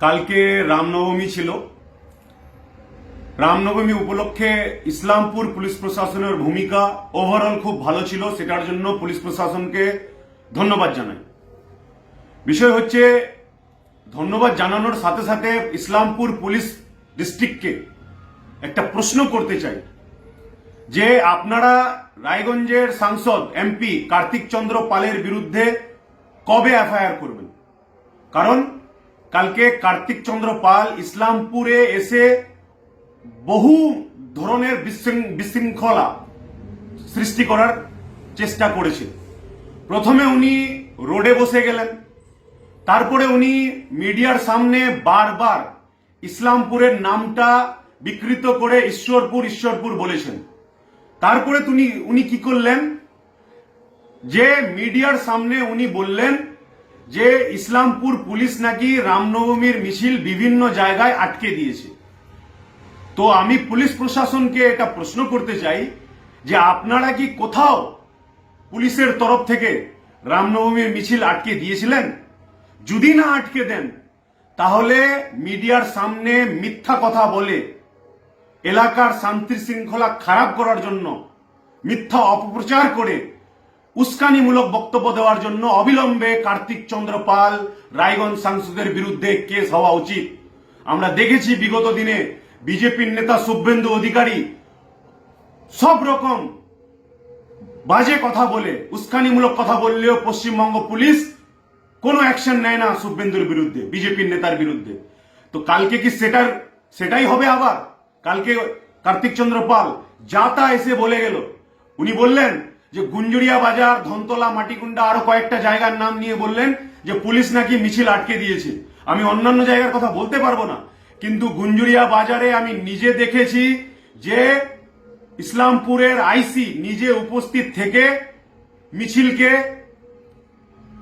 কালকে রামনবমী ছিল। রামনবমী উপলক্ষে ইসলামপুর পুলিশ প্রশাসনের ভূমিকা ওভারঅল খুব ভালো ছিল, সেটার জন্য পুলিশ প্রশাসনকে ধন্যবাদ জানাই। বিষয় হচ্ছে, ধন্যবাদ জানানোর সাথে সাথে ইসলামপুর পুলিশ ডিস্ট্রিক্টকে একটা প্রশ্ন করতে চাই। যে আপনারা রায়গঞ্জের সাংসদ, এমপি কার্তিক চন্দ্র পালের বিরুদ্ধে কবে এফআইআর করবেন? কারণ কালকে কার্তিক চন্দ্র পাল ইসলামপুরে এসে বহু ধরনের বিশৃং- বিশৃঙ্খলা সৃষ্টি করার চেষ্টা করেছে প্রথমে উনি রোডে বসে গেলেন, তারপরে উনি মিডিয়ার সামনে বারবার ইসলামপুরের নামটা বিকৃত করে ঈশ্বরপুর ঈশ্বরপুর বলেছেন। তারপরে উনি কি করলেন? যে মিডিয়ার সামনে উনি বললেন যে ইসলামপুর পুলিশ নাকি রামনবমীর মিছিল বিভিন্ন জায়গায় আটকে দিয়েছে। তো আমি পুলিশ প্রশাসনকে এটা প্রশ্ন করতে চাই যে আপনারা কি কোথাও পুলিশের তরফ থেকে রামনবমীর মিছিল আটকে দিয়েছিলেন? যদি না আটকে দেন, তাহলে মিডিয়ার সামনে মিথ্যা কথা বলে এলাকার শান্তি শৃঙ্খলা খারাপ করার জন্য মিথ্যা অপপ্রচার করে উস্কানিমূলক বক্তব্য দেওয়ার জন্য অবিলম্বে কার্তিক চন্দ্র পাল রায়গঞ্জ সাংসদের বিরুদ্ধে কেস হওয়া উচিত। আমরা দেখেছি বিগত দিনে বিজেপির নেতা শুভেন্দু অধিকারী সব রকম বাজে কথা বলে, উস্কানিমূলক কথা বললেও পশ্চিমবঙ্গ পুলিশ কোনো অ্যাকশন নেয় না শুভেন্দুর বিরুদ্ধে, বিজেপির নেতার বিরুদ্ধে। তো কালকে কি সেটার, সেটাই হবে আবার? কালকে কার্তিক চন্দ্র পাল যা তা এসে বলে গেল। উনি বললেন যে গুঞ্জুরিয়া বাজার, ধনতলা মাটিকুন্ডা আরও কয়েকটা জায়গার নাম নিয়ে বললেন যে পুলিশ নাকি মিছিল আটকে দিয়েছে। আমি অন্যান্য জায়গার কথা বলতে পারব না, কিন্তু গুঞ্জুরিয়া বাজারে আমি নিজে দেখেছি যে ইসলামপুরের আইসি নিজে উপস্থিত থেকে মিছিলকে,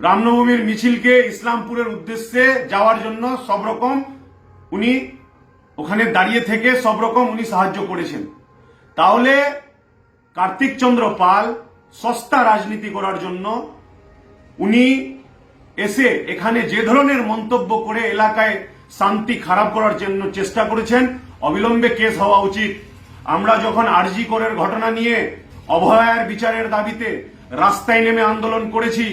রামনবমীর মিছিলকে ইসলামপুরের উদ্দেশ্যে যাওয়ার জন্য সব রকম উনি ওখানে দাঁড়িয়ে থেকে সব রকম উনি সাহায্য করেছেন। তাহলে কার্তিক চন্দ্র পাল সস্তা রাজনীতি করার জন্য উনি এসে এখানে যে ধরনের মন্তব্য করে এলাকায় শান্তি খারাপ করার জন্য চেষ্টা করেছেন, অবিলম্বে কেস হওয়া উচিত। আমরা যখন আরজি করের ঘটনা নিয়ে অভয়ার বিচারের দাবিতে রাস্তায় নেমে আন্দোলন করেছি,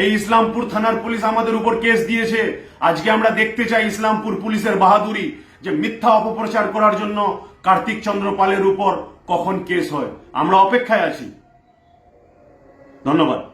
এই ইসলামপুর থানার পুলিশ আমাদের উপর কেস দিয়েছে। আজকে আমরা দেখতে চাই ইসলামপুর পুলিশের বাহাদুরি যে মিথ্যা অপপ্রচার করার জন্য কার্তিক চন্দ্র পালের উপর কখন কেস হয়। আমরা অপেক্ষায় আছি। ধন্যবাদ।